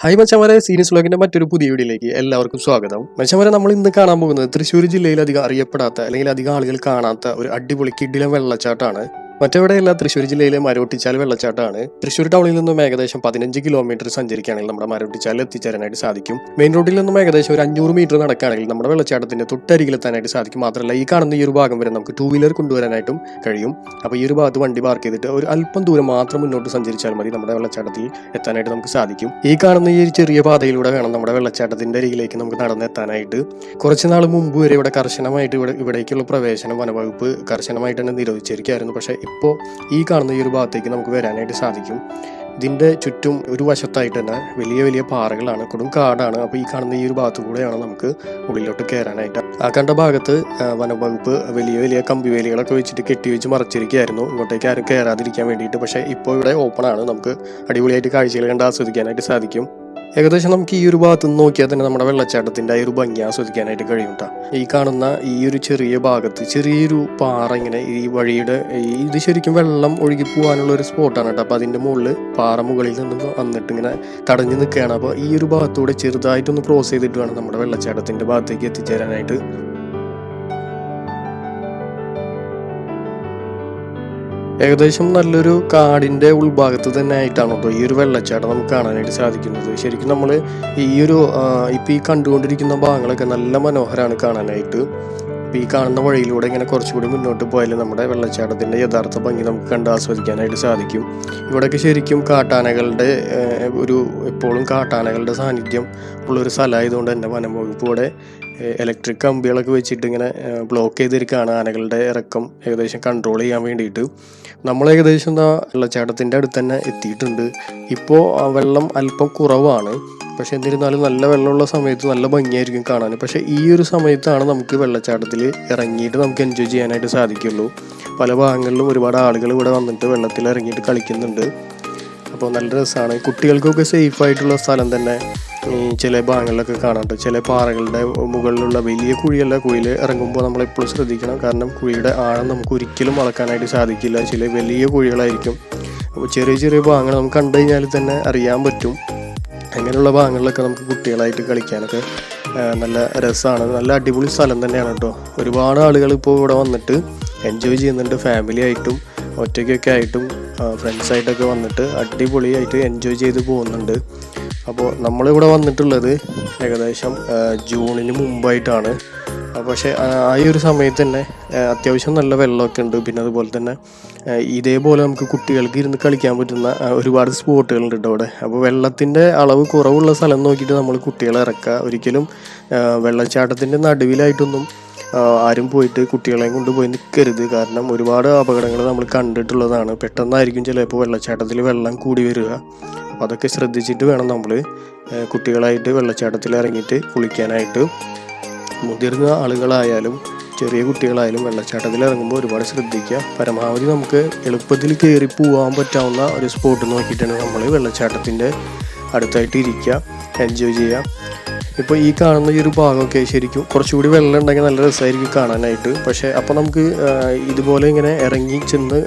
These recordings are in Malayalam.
ഹായ് മച്ചമാരെ സീനിയസ് വ്ലോഗിന്റെ മറ്റൊരു പുതിയ വീഡിയോയിലേക്ക് എല്ലാവർക്കും സ്വാഗതം. മച്ചമാരെ നമ്മൾ ഇന്ന് കാണാൻ പോകുന്നത് തൃശ്ശൂർ ജില്ലയിൽ അധികം അറിയപ്പെടാത്ത അല്ലെങ്കിൽ അധികം ആളുകൾ കാണാത്ത ഒരു അടിപൊളി കിഡിലം വെള്ളച്ചാട്ടമാണ്. മറ്റെവിടെയല്ല തൃശ്ശൂർ ജില്ലയിലെ മരോട്ടിച്ചാൽ വെള്ളച്ചാട്ടമാണ്. തൃശ്ശൂർ ടൗണിൽ നിന്നും ഏകദേശം പതിനഞ്ച് കിലോമീറ്റർ സഞ്ചരിക്കുകയാണെങ്കിൽ നമ്മുടെ മരോട്ടിച്ചാലിൽ എത്തിച്ചേരാനായിട്ട് സാധിക്കും. മെയിൻ റോഡിൽ നിന്നും ഏകദേശം ഒരു അഞ്ഞൂറ് മീറ്റർ നടക്കുകയാണെങ്കിൽ നമ്മുടെ വെള്ളച്ചാട്ടത്തിന്റെ തൊട്ടരികിൽ എത്താനായിട്ട് സാധിക്കും. മാത്രമല്ല ഈ കാണുന്ന ഈ ഒരു ഭാഗം വരെ നമുക്ക് ടൂ വീലർ കൊണ്ടുവരാനായിട്ടും കഴിയും. അപ്പോൾ ഈ ഒരു ഭാഗത്ത് വണ്ടി പാർക്ക് ചെയ്തിട്ട് ഒരു അല്പം ദൂരം മാത്രം മുന്നോട്ട് സഞ്ചരിച്ചാൽ മതി നമ്മുടെ വെള്ളച്ചാട്ടത്തിൽ എത്താനായിട്ട് നമുക്ക് സാധിക്കും. ഈ കാണുന്ന ഈ ചെറിയ പാതയിലൂടെ വേണം നമ്മുടെ വെള്ളച്ചാട്ടത്തിന്റെ അരികിലേക്ക് നമുക്ക് നടന്നെത്താനായിട്ട് കുറച്ച് നാൾ മുമ്പ് വരെ ഇവിടെ കർശനമായിട്ട് ഇവിടെ ഇവിടേക്കുള്ള പ്രവേശനം വനവകുപ്പ് കർശനമായിട്ട് തന്നെ നിരോധിച്ചിരിക്കുകയായിരുന്നു. പക്ഷേ ഇപ്പോൾ ഈ കാണുന്ന ഈ ഒരു ഭാഗത്തേക്ക് നമുക്ക് വരാനായിട്ട് സാധിക്കും. ഇതിന്റെ ചുറ്റും ഒരു വശത്തായിട്ട് തന്നെ വലിയ വലിയ പാറകളാണ് കൊടും കാടാണ്. അപ്പോൾ ഈ കാണുന്ന ഈ ഒരു ഭാഗത്തു കൂടെയാണ് നമുക്ക് ഉള്ളിലോട്ട് കയറാനായിട്ട് ആ കണ്ട ഭാഗത്ത് വനംവകുപ്പ് വലിയ വലിയ കമ്പിവേലികളൊക്കെ വെച്ചിട്ട് കെട്ടി വെച്ച് മറച്ചിരിക്കുകയായിരുന്നു. ഇങ്ങോട്ടേക്ക് ആരും കയറാതിരിക്കാൻ വേണ്ടിയിട്ട്. പക്ഷേ ഇപ്പോൾ ഇവിടെ ഓപ്പൺ ആണ്. നമുക്ക് അടിപൊളിയായിട്ട് കാഴ്ചകൾ കണ്ട് ആസ്വദിക്കാനായിട്ട് സാധിക്കും. ഏകദേശം നമുക്ക് ഈ ഒരു ഭാഗത്ത് നോക്കിയാൽ തന്നെ നമ്മുടെ വെള്ളച്ചാട്ടത്തിന്റെ ആ ഒരു ഭംഗി ആസ്വദിക്കാനായിട്ട് കഴിയും ഈ കാണുന്ന ഈ ഒരു ചെറിയ ഭാഗത്ത് ചെറിയൊരു പാറ ഇങ്ങനെ ഈ വഴിയുടെ ഇത് ശരിക്കും വെള്ളം ഒഴുകി പോകാനുള്ള ഒരു സ്പോട്ടാണ് കേട്ടോ. അപ്പോൾ അതിന്റെ മുകളിൽ പാറ മുകളിൽ നിന്ന് വന്നിട്ട് ഇങ്ങനെ തടഞ്ഞു നിൽക്കുകയാണ്. അപ്പോൾ ഈ ഒരു ഭാഗത്തൂടെ ചെറുതായിട്ടൊന്ന് ക്രോസ് ചെയ്തിട്ട് വേണം നമ്മുടെ വെള്ളച്ചാട്ടത്തിന്റെ ഭാഗത്തേക്ക് എത്തിച്ചേരാനായിട്ട്. ഏകദേശം നല്ലൊരു കാടിന്റെ ഉൾഭാഗത്ത് തന്നെ ആയിട്ടാണ് കേട്ടോ ഈ ഒരു വെള്ളച്ചാട്ടം നമുക്ക് കാണാനായിട്ട് സാധിക്കുന്നത്. ശരിക്കും നമ്മൾ ഈ ഒരു ഇപ്പം ഈ കണ്ടുകൊണ്ടിരിക്കുന്ന ഭാഗങ്ങളൊക്കെ നല്ല മനോഹരമാണ് കാണാനായിട്ട്. ഇപ്പം ഈ കാണുന്ന വഴിയിലൂടെ ഇങ്ങനെ കുറച്ചുകൂടി മുന്നോട്ട് പോയാൽ നമ്മുടെ വെള്ളച്ചാട്ടത്തിന്റെ യഥാർത്ഥ ഭംഗി നമുക്ക് കണ്ട് ആസ്വദിക്കാനായിട്ട് സാധിക്കും. ഇവിടെയൊക്കെ ശരിക്കും കാട്ടാനകളുടെ ഒരു എപ്പോഴും കാട്ടാനകളുടെ സാന്നിധ്യം ഉള്ളൊരു സ്ഥലമായതുകൊണ്ട് തന്നെ വനം വകുപ്പ് ഇവിടെ ഇലക്ട്രിക് കമ്പികളൊക്കെ വെച്ചിട്ട് ഇങ്ങനെ ബ്ലോക്ക് ചെയ്തിരിക്കുകയാണ് ആനകളുടെ ഇറക്കം ഏകദേശം കൺട്രോൾ ചെയ്യാൻ വേണ്ടിയിട്ട്. നമ്മൾ ഏകദേശം എന്താ വെള്ളച്ചാട്ടത്തിന്റെ അടുത്ത് തന്നെ എത്തിയിട്ടുണ്ട്. ഇപ്പോൾ വെള്ളം അല്പം കുറവാണ്. പക്ഷെ എന്നിരുന്നാലും നല്ല വെള്ളമുള്ള സമയത്ത് നല്ല ഭംഗിയായിരിക്കും കാണാൻ. പക്ഷേ ഈ ഒരു സമയത്താണ് നമുക്ക് വെള്ളച്ചാട്ടത്തിൽ ഇറങ്ങിയിട്ട് നമുക്ക് എൻജോയ് ചെയ്യാനായിട്ട് സാധിക്കുള്ളൂ. പല ഭാഗങ്ങളിലും ഒരുപാട് ആളുകൾ ഇവിടെ വന്നിട്ട് വെള്ളത്തിൽ ഇറങ്ങിയിട്ട് കളിക്കുന്നുണ്ട്. അപ്പോൾ നല്ല രസമാണ്. കുട്ടികൾക്കൊക്കെ സേഫ് ആയിട്ടുള്ള സ്ഥലം തന്നെ. ചില ഭാഗങ്ങളിലൊക്കെ കാണാറുണ്ട്. ചില പാറകളുടെ മുകളിലുള്ള വലിയ കുഴിയല്ല കുഴിയിൽ ഇറങ്ങുമ്പോൾ നമ്മൾ എപ്പോഴും ശ്രദ്ധിക്കണം. കാരണം കുഴിയുടെ ആഴം നമുക്ക് ഒരിക്കലും അളക്കാനായിട്ട് സാധിക്കില്ല. ചില വലിയ കുഴികളായിരിക്കും. അപ്പോൾ ചെറിയ ചെറിയ ഭാഗങ്ങൾ നമുക്ക് കണ്ടു കഴിഞ്ഞാൽ തന്നെ അറിയാൻ പറ്റും. അങ്ങനെയുള്ള ഭാഗങ്ങളിലൊക്കെ നമുക്ക് കുട്ടികളായിട്ട് കളിക്കാനൊക്കെ നല്ല രസമാണ്. നല്ല അടിപൊളി സ്ഥലം തന്നെയാണ് കേട്ടോ. ഒരുപാട് ആളുകൾ ഇപ്പോൾ ഇവിടെ വന്നിട്ട് എൻജോയ് ചെയ്യുന്നുണ്ട്. ഫാമിലി ആയിട്ടും ഒറ്റയ്ക്കൊക്കെ ആയിട്ടും ഫ്രണ്ട്സായിട്ടൊക്കെ വന്നിട്ട് അടിപൊളിയായിട്ട് എൻജോയ് ചെയ്ത് പോകുന്നുണ്ട്. അപ്പോൾ നമ്മളിവിടെ വന്നിട്ടുള്ളത് ഏകദേശം ജൂണിന് മുമ്പായിട്ടാണ്. പക്ഷേ ആ ഒരു സമയത്ത് തന്നെ അത്യാവശ്യം നല്ല വെള്ളമൊക്കെ ഉണ്ട്. പിന്നെ അതുപോലെ തന്നെ ഇതേപോലെ നമുക്ക് കുട്ടികൾക്ക് ഇരുന്ന് കളിക്കാൻ പറ്റുന്ന ഒരുപാട് സ്പോട്ടുകളുണ്ട് കേട്ടോ അവിടെ. അപ്പോൾ വെള്ളത്തിന്റെ അളവ് കുറവുള്ള സ്ഥലം നോക്കിയിട്ട് നമ്മൾ കുട്ടികളെ ഇറക്കുക. ഒരിക്കലും വെള്ളച്ചാട്ടത്തിന്റെ നടുവിലായിട്ടൊന്നും ആരും പോയിട്ട് കുട്ടികളെയും കൊണ്ടുപോയി നിൽക്കരുത്. കാരണം ഒരുപാട് അപകടങ്ങൾ നമ്മൾ കണ്ടിട്ടുള്ളതാണ്. പെട്ടെന്നായിരിക്കും ചിലപ്പോൾ വെള്ളച്ചാട്ടത്തിൽ വെള്ളം കൂടി വരിക. അപ്പോൾ അതൊക്കെ ശ്രദ്ധിച്ചിട്ട് വേണം നമ്മൾ കുട്ടികളായിട്ട് വെള്ളച്ചാട്ടത്തിൽ ഇറങ്ങിയിട്ട് കുളിക്കാനായിട്ട്. മുതിർന്ന ആളുകളായാലും ചെറിയ കുട്ടികളായാലും വെള്ളച്ചാട്ടത്തിൽ ഇറങ്ങുമ്പോൾ ഒരുപാട് ശ്രദ്ധിക്കുക. പരമാവധി നമുക്ക് എളുപ്പത്തിൽ കയറി പോകാൻ പറ്റാവുന്ന ഒരു സ്പോട്ട് നോക്കിയിട്ടാണ് നമ്മൾ വെള്ളച്ചാട്ടത്തിന്റെ അടുത്തായിട്ട് ഇരിക്കുക. എൻജോയ് ചെയ്യുക. ഇപ്പോൾ ഈ കാണുന്ന ഈ ഒരു ഭാഗമൊക്കെ ശരിക്കും കുറച്ചുകൂടി വെള്ളം ഉണ്ടെങ്കിൽ നല്ല രസമായിരിക്കും കാണാനായിട്ട്. പക്ഷേ അപ്പോൾ നമുക്ക് ഇതുപോലെ ഇങ്ങനെ ഇറങ്ങി ചെന്ന്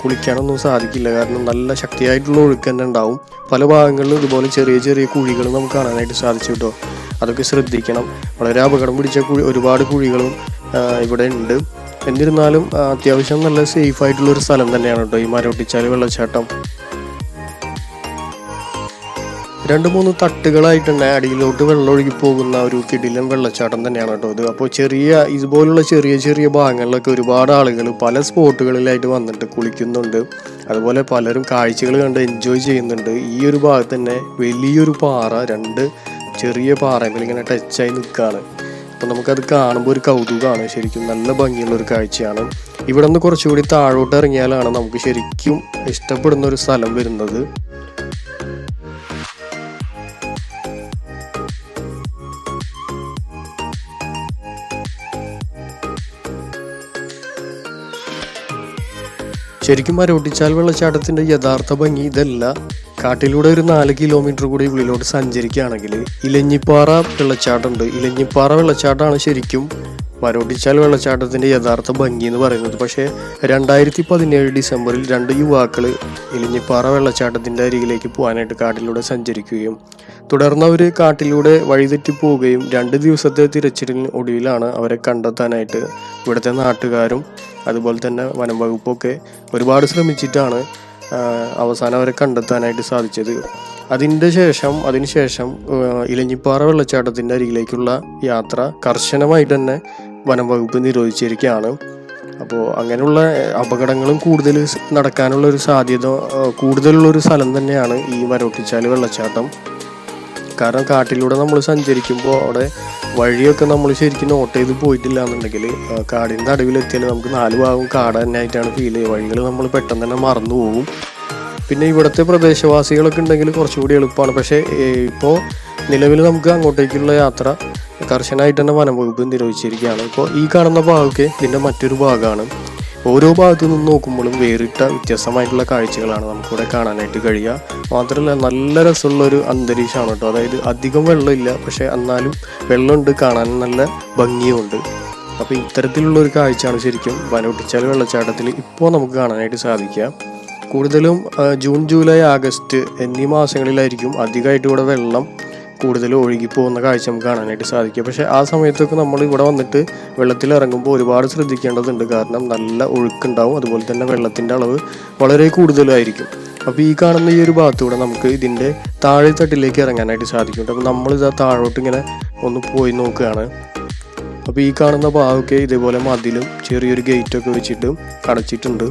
കുളിക്കാനൊന്നും സാധിക്കില്ല. കാരണം നല്ല ശക്തിയായിട്ടുള്ള ഒഴുക്ക് തന്നെ ഉണ്ടാവും. പല ഭാഗങ്ങളിലും ഇതുപോലെ ചെറിയ ചെറിയ കുഴികൾ നമുക്ക് കാണാനായിട്ട് സാധിച്ചു കേട്ടോ. അതൊക്കെ ശ്രദ്ധിക്കണം. വളരെ അപകടം പിടിച്ച കുഴി ഒരുപാട് കുഴികളും ഇവിടെ ഉണ്ട്. എന്നിരുന്നാലും അത്യാവശ്യം നല്ല സേഫ് ആയിട്ടുള്ള ഒരു സ്ഥലം തന്നെയാണ് കേട്ടോ ഈ മരോട്ടിച്ചാൽ വെള്ളച്ചാട്ടം. രണ്ട് മൂന്ന് തട്ടുകളായിട്ട് തന്നെ അടിയിലോട്ട് വെള്ളം ഒഴുകി പോകുന്ന ഒരു കിടിലൻ വെള്ളച്ചാട്ടം തന്നെയാണ് കേട്ടോ ഇത്. അപ്പോൾ ചെറിയ ഇതുപോലുള്ള ചെറിയ ചെറിയ ഭാഗങ്ങളിലൊക്കെ ഒരുപാട് ആളുകൾ പല സ്പോട്ടുകളിലായിട്ട് വന്നിട്ട് കുളിക്കുന്നുണ്ട്. അതുപോലെ പലരും കാഴ്ചകൾ കണ്ട് എൻജോയ് ചെയ്യുന്നുണ്ട്. ഈ ഒരു ഭാഗത്ത് തന്നെ വലിയൊരു പാറ രണ്ട് ചെറിയ പാറകൾ ടച്ചായി നിൽക്കുകയാണ്. അപ്പോൾ നമുക്കത് കാണുമ്പോൾ ഒരു കൗതുകമാണ്. ശരിക്കും നല്ല ഭംഗിയുള്ള ഒരു കാഴ്ചയാണ്. ഇവിടെ നിന്ന് കുറച്ചുകൂടി താഴോട്ട് ഇറങ്ങിയാലാണ് നമുക്ക് ശരിക്കും ഇഷ്ടപ്പെടുന്ന ഒരു സ്ഥലം വരുന്നത്. ശരിക്കും മരോട്ടിച്ചാൽ വെള്ളച്ചാട്ടത്തിന്റെ യഥാർത്ഥ ഭംഗി ഇതല്ല. കാട്ടിലൂടെ ഒരു നാല് കിലോമീറ്റർ കൂടി ഉള്ളിലോട്ട് സഞ്ചരിക്കുകയാണെങ്കിൽ ഇലഞ്ഞിപ്പാറ വെള്ളച്ചാട്ടമുണ്ട്. ഇലഞ്ഞിപ്പാറ വെള്ളച്ചാട്ടമാണ് ശരിക്കും മരോട്ടിച്ചാൽ വെള്ളച്ചാട്ടത്തിന്റെ യഥാർത്ഥ ഭംഗി എന്ന് പറയുന്നത്. പക്ഷേ രണ്ടായിരത്തി പതിനേഴ് ഡിസംബറിൽ രണ്ട് യുവാക്കൾ ഇലിഞ്ഞിപ്പാറ വെള്ളച്ചാട്ടത്തിന്റെ അരികിലേക്ക് പോകാനായിട്ട് കാട്ടിലൂടെ സഞ്ചരിക്കുകയും തുടർന്ന് അവർ കാട്ടിലൂടെ വഴിതെറ്റി പോവുകയും രണ്ട് ദിവസത്തെ തിരച്ചിലിന് ഒടുവിലാണ് അവരെ കണ്ടെത്താനായിട്ട് ഇവിടുത്തെ നാട്ടുകാരും അതുപോലെ തന്നെ വനം വകുപ്പൊക്കെ ഒരുപാട് ശ്രമിച്ചിട്ടാണ് അവസാനം അവരെ കണ്ടെത്താനായിട്ട് സാധിച്ചത്. അതിന്റെ ശേഷം അതിനുശേഷം ശേഷം ഇലഞ്ഞിപ്പാറ വെള്ളച്ചാട്ടത്തിന്റെ അരികിലേക്കുള്ള യാത്ര കർശനമായിട്ട് തന്നെ വനം വകുപ്പ് നിരോധിച്ചിരിക്കുകയാണ്. അപ്പോൾ അങ്ങനെയുള്ള അപകടങ്ങളും കൂടുതൽ നടക്കാനുള്ള ഒരു സാധ്യത കൂടുതലുള്ള ഒരു സ്ഥലം തന്നെയാണ് ഈ വരോട്ടിച്ചാൽ വെള്ളച്ചാട്ടം. കാരണം കാട്ടിലൂടെ നമ്മൾ സഞ്ചരിക്കുമ്പോൾ അവിടെ വഴിയൊക്കെ നമ്മൾ ശരിക്കും നോട്ട് ചെയ്ത് പോയിട്ടില്ല എന്നുണ്ടെങ്കിൽ കാടിന്റെ നടുവിലെത്തിയാൽ നമുക്ക് നാല് ഭാഗം കാട് തന്നെ ആയിട്ടാണ് ഫീൽ ചെയ്യുക. വഴികൾ നമ്മൾ പെട്ടെന്ന് തന്നെ മറന്നു പോകും. പിന്നെ ഇവിടുത്തെ പ്രദേശവാസികളൊക്കെ ഉണ്ടെങ്കിൽ കുറച്ചുകൂടി എളുപ്പമാണ്. പക്ഷേ ഇപ്പോൾ നിലവിൽ നമുക്ക് അങ്ങോട്ടേക്കുള്ള യാത്ര കർശനമായിട്ട് തന്നെ വനം വകുപ്പ് നിരോധിച്ചിരിക്കുകയാണ്. ഇപ്പോൾ ഈ കാണുന്ന ഭാഗമൊക്കെ ഇതിന്റെ മറ്റൊരു ഭാഗമാണ്. ഓരോ ഭാഗത്തു നിന്ന് നോക്കുമ്പോഴും വേറിട്ട വ്യത്യസ്തമായിട്ടുള്ള കാഴ്ചകളാണ് നമുക്കിവിടെ കാണാനായിട്ട് കഴിയുക. മാത്രമല്ല നല്ല രസമുള്ള ഒരു അന്തരീക്ഷമാണ് കേട്ടോ. അതായത് അധികം വെള്ളമില്ല പക്ഷേ എന്നാലും വെള്ളമുണ്ട് കാണാൻ നല്ല ഭംഗിയുമുണ്ട്. അപ്പോൾ ഇത്തരത്തിലുള്ള ഒരു കാഴ്ചയാണ് ശരിക്കും വനൊട്ടിച്ചാൽ വെള്ളച്ചാട്ടത്തിൽ ഇപ്പോൾ നമുക്ക് കാണാനായിട്ട് സാധിക്കുക. കൂടുതലും ജൂൺ ജൂലൈ ആഗസ്റ്റ് എന്നീ മാസങ്ങളിലായിരിക്കും അധികമായിട്ട് ഇവിടെ വെള്ളം കൂടുതൽ ഒഴുകി പോകുന്ന കാഴ്ച നമുക്ക് കാണാനായിട്ട് സാധിക്കും. പക്ഷേ ആ സമയത്തൊക്കെ നമ്മൾ ഇവിടെ വന്നിട്ട് വെള്ളത്തിൽ ഇറങ്ങുമ്പോൾ ഒരുപാട് ശ്രദ്ധിക്കേണ്ടതുണ്ട്. കാരണം നല്ല ഒഴുക്കുണ്ടാവും. അതുപോലെ തന്നെ വെള്ളത്തിന്റെ അളവ് വളരെ കൂടുതലായിരിക്കും. അപ്പോൾ ഈ കാണുന്ന ഈ ഒരു ഭാഗത്തൂടെ നമുക്ക് ഇതിന്റെ താഴെ തട്ടിലേക്ക് ഇറങ്ങാനായിട്ട് സാധിക്കും. അപ്പോൾ നമ്മളിതാ താഴോട്ട് ഇങ്ങനെ ഒന്ന് പോയി നോക്കുകയാണ്. അപ്പോൾ ഈ കാണുന്ന ഭാഗമൊക്കെ ഇതേപോലെ മതിലും ചെറിയൊരു ഗേറ്റൊക്കെ വെച്ചിട്ട് അടച്ചിട്ടുണ്ട്.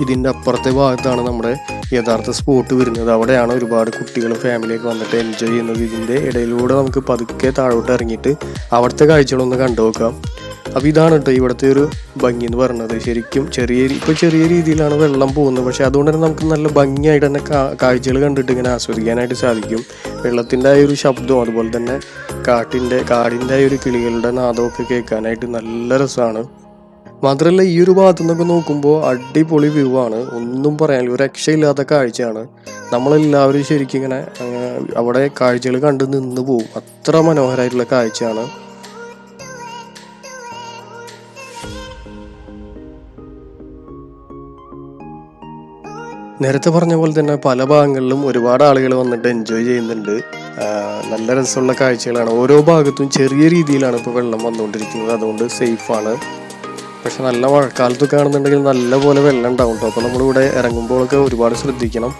ഇതിന്റെ അപ്പുറത്തെ ഭാഗത്താണ് നമ്മുടെ യഥാർത്ഥ സ്പോട്ട് വരുന്നത്. അവിടെയാണ് ഒരുപാട് കുട്ടികളും ഫാമിലിയൊക്കെ വന്നിട്ട് എൻജോയ് ചെയ്യുന്നത്. ഇതിന്റെ ഇടയിലൂടെ നമുക്ക് പതുക്കെ താഴോട്ട് ഇറങ്ങിയിട്ട് അവിടുത്തെ കാഴ്ചകളൊന്ന് കണ്ടു നോക്കാം. അപ്പോൾ ഇതാണ് കേട്ടോ ഇവിടുത്തെ ഒരു ഭംഗി എന്ന് പറയുന്നത് ശരിക്കും ചെറിയ ഇപ്പോൾ ചെറിയ രീതിയിലാണ് വെള്ളം പോകുന്നത്. പക്ഷേ അതുകൊണ്ട് തന്നെ നമുക്ക് നല്ല ഭംഗിയായിട്ട് തന്നെ കാഴ്ചകൾ കണ്ടിട്ട് ഇങ്ങനെ ആസ്വദിക്കാനായിട്ട് സാധിക്കും. വെള്ളത്തിന്റെ ആ ഒരു ശബ്ദവും അതുപോലെ തന്നെ കാട്ടിന്റെ കാടിന്റെ ആ ഒരു കിളികളുടെ നാദമൊക്കെ കേൾക്കാനായിട്ട് നല്ല രസമാണ്. മാത്രമല്ല ഈ ഒരു ഭാഗത്തു നിന്നൊക്കെ നോക്കുമ്പോൾ അടിപൊളി വ്യൂ ആണ്. ഒന്നും പറയാനില്ല ഒരു രക്ഷയില്ലാത്ത കാഴ്ചയാണ്. നമ്മളെല്ലാവരും ശരിക്കും ഇങ്ങനെ അവിടെ കാഴ്ചകൾ കണ്ട് നിന്ന് പോവും. അത്ര മനോഹരമായിട്ടുള്ള കാഴ്ചയാണ്. നേരത്തെ പറഞ്ഞ പോലെ തന്നെ പല ഭാഗങ്ങളിലും ഒരുപാട് ആളുകൾ വന്നിട്ട് എൻജോയ് ചെയ്യുന്നുണ്ട്. നല്ല രസമുള്ള കാഴ്ചകളാണ്. ഓരോ ഭാഗത്തും ചെറിയ രീതിയിലാണ് ഇപ്പോൾ വെള്ളം വന്നുകൊണ്ടിരിക്കുന്നത്. അതുകൊണ്ട് സേഫാണ് പക്ഷെ നല്ല മഴക്കാലത്തൊക്കെ ആണെന്നുണ്ടെങ്കിൽ നല്ല പോലെ വെള്ളം ഉണ്ടാവും കേട്ടോ അപ്പോൾ നമ്മളിവിടെ ഇറങ്ങുമ്പോഴൊക്കെ ഒരുപാട് ശ്രദ്ധിക്കണം.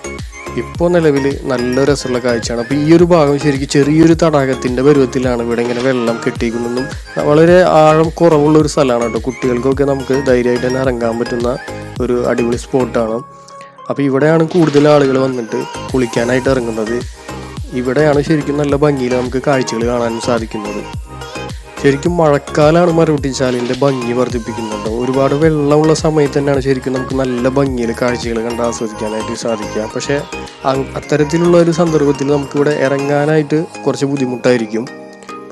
ഇപ്പോൾ നിലവിൽ നല്ല രസമുള്ള കാഴ്ചയാണ്. അപ്പോൾ ഈ ഒരു ഭാഗം ശരിക്കും ചെറിയൊരു തടാകത്തിന്റെ പരുവത്തിലാണ് ഇവിടെ ഇങ്ങനെ വെള്ളം കെട്ടിയിരിക്കുന്നതും. വളരെ ആഴം കുറവുള്ള ഒരു സ്ഥലമാണ് കേട്ടോ കുട്ടികൾക്കൊക്കെ നമുക്ക് ധൈര്യമായിട്ട് തന്നെ ഇറങ്ങാൻ പറ്റുന്ന ഒരു അടിപൊളി സ്പോട്ടാണ്. അപ്പോൾ ഇവിടെയാണ് കൂടുതൽ ആളുകൾ വന്നിട്ട് കുളിക്കാനായിട്ട് ഇറങ്ങുന്നത്. ഇവിടെയാണ് ശരിക്കും നല്ല ഭംഗിയിൽ നമുക്ക് കാഴ്ചകൾ കാണാൻ സാധിക്കുന്നത്. ശരിക്കും മഴക്കാലമാണ് മരവിട്ടിച്ചാലിന്റെ ഭംഗി വർദ്ധിപ്പിക്കുന്നുണ്ട് ഒരുപാട് വെള്ളമുള്ള സമയത്ത് തന്നെയാണ് ശരിക്കും നമുക്ക് നല്ല ഭംഗിയിൽ കാഴ്ചകൾ കണ്ട് ആസ്വദിക്കാനായിട്ട് സാധിക്കുക. പക്ഷേ അത്തരത്തിലുള്ള ഒരു സന്ദർഭത്തിൽ നമുക്കിവിടെ ഇറങ്ങാനായിട്ട് കുറച്ച് ബുദ്ധിമുട്ടായിരിക്കും.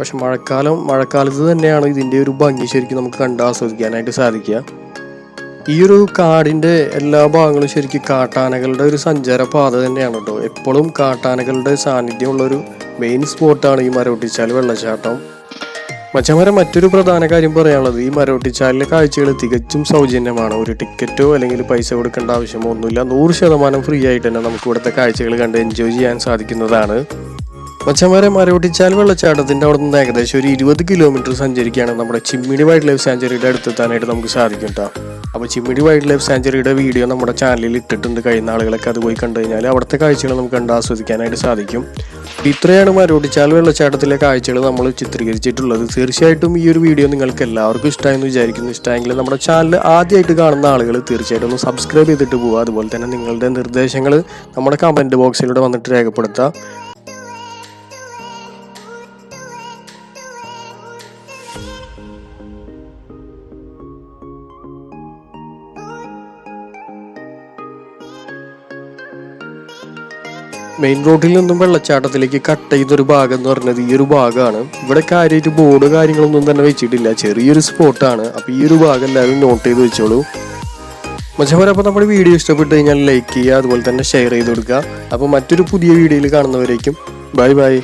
പക്ഷെ മഴക്കാലം മഴക്കാലത്ത് തന്നെയാണ് ഇതിന്റെ ഒരു ഭംഗി ശരിക്കും നമുക്ക് കണ്ട് ആസ്വദിക്കാനായിട്ട് സാധിക്കുക. ഈ ഒരു കാടിന്റെ എല്ലാ ഭാഗങ്ങളും ശരിക്കും കാട്ടാനകളുടെ ഒരു സഞ്ചാര പാത തന്നെയാണ് കേട്ടോ. എപ്പോഴും കാട്ടാനകളുടെ സാന്നിധ്യമുള്ളൊരു മെയിൻ സ്പോട്ടാണ് ഈ മരവട്ടിച്ചാൽ വെള്ളച്ചാട്ടം. മച്ചമരം മറ്റൊരു പ്രധാന കാര്യം പറയാനുള്ളത് ഈ മരവട്ടിച്ചാലിലെ കാഴ്ചകൾ തികച്ചും സൗജന്യമാണ്. ഒരു ടിക്കറ്റോ അല്ലെങ്കിൽ പൈസ കൊടുക്കേണ്ട ആവശ്യമോ ഒന്നുമില്ല നൂറ് ശതമാനം ഫ്രീ ആയിട്ട് തന്നെ നമുക്ക് ഇവിടുത്തെ കാഴ്ചകൾ കണ്ട് എൻജോയ് ചെയ്യാൻ സാധിക്കുന്നതാണ്. മച്ചമരം മരവിട്ടിച്ചാൽ വെള്ളച്ചാട്ടത്തിന്റെ അവിടെ നിന്ന് ഏകദേശം ഒരു ഇരുപത് കിലോമീറ്റർ സഞ്ചരിക്കുകയാണ് നമ്മുടെ ചിമ്മിണി വൈൽഡ് ലൈഫ് സാഞ്ചുറിയുടെ അടുത്തെത്താനായിട്ട് നമുക്ക് സാധിക്കും കേട്ടോ അപ്പോൾ ചിമ്മിണി വൈൽഡ് ലൈഫ് സാഞ്ചുറിയുടെ വീഡിയോ നമ്മുടെ ചാനലിൽ ഇട്ടിട്ടുണ്ട്. കഴിയുന്ന ആളുകളൊക്കെ അത് പോയി കണ്ടു കഴിഞ്ഞാൽ അവിടുത്തെ കാഴ്ചകൾ നമുക്ക് കണ്ട് ആസ്വദിക്കാനായിട്ട് സാധിക്കും. ഇത്രയാണ് മരോട്ടിച്ചാൽ വെള്ളച്ചാട്ടത്തിലെ കാഴ്ചകൾ നമ്മൾ ചിത്രീകരിച്ചിട്ടുള്ളത്. തീർച്ചയായിട്ടും ഈ ഒരു വീഡിയോ നിങ്ങൾക്ക് എല്ലാവർക്കും ഇഷ്ടമായെന്ന് വിചാരിക്കുന്നു. ഇഷ്ടമെങ്കിൽ നമ്മുടെ ചാനൽ ആദ്യമായിട്ട് കാണുന്ന ആളുകൾ തീർച്ചയായിട്ടും ഒന്ന് സബ്സ്ക്രൈബ് ചെയ്തിട്ട് പോവുക. അതുപോലെ തന്നെ നിങ്ങളുടെ നിർദ്ദേശങ്ങൾ നമ്മുടെ കമന്റ് ബോക്സിലൂടെ വന്നിട്ട് രേഖപ്പെടുത്തുക. മെയിൻ റോഡിൽ നിന്നും വെള്ളച്ചാട്ടത്തിലേക്ക് കട്ട് ചെയ്തൊരു ഭാഗം എന്ന് പറഞ്ഞത് ഈ ഒരു ഭാഗമാണ്. ഇവിടെ കാര്യമായിട്ട് ബോർഡ് കാര്യങ്ങളൊന്നും തന്നെ വെച്ചിട്ടില്ല. ചെറിയൊരു സ്പോട്ടാണ് അപ്പോൾ ഈ ഒരു ഭാഗം എല്ലാവരും നോട്ട് ചെയ്ത് വെച്ചോളൂ. മച്ചമാരെ അപ്പോൾ നമ്മുടെ വീഡിയോ ഇഷ്ടപ്പെട്ട് കഴിഞ്ഞാൽ ലൈക്ക് ചെയ്യുക അതുപോലെ തന്നെ ഷെയർ ചെയ്ത് കൊടുക്കുക. അപ്പോൾ മറ്റൊരു പുതിയ വീഡിയോയിൽ കാണുന്നവരേക്കും. Bye bye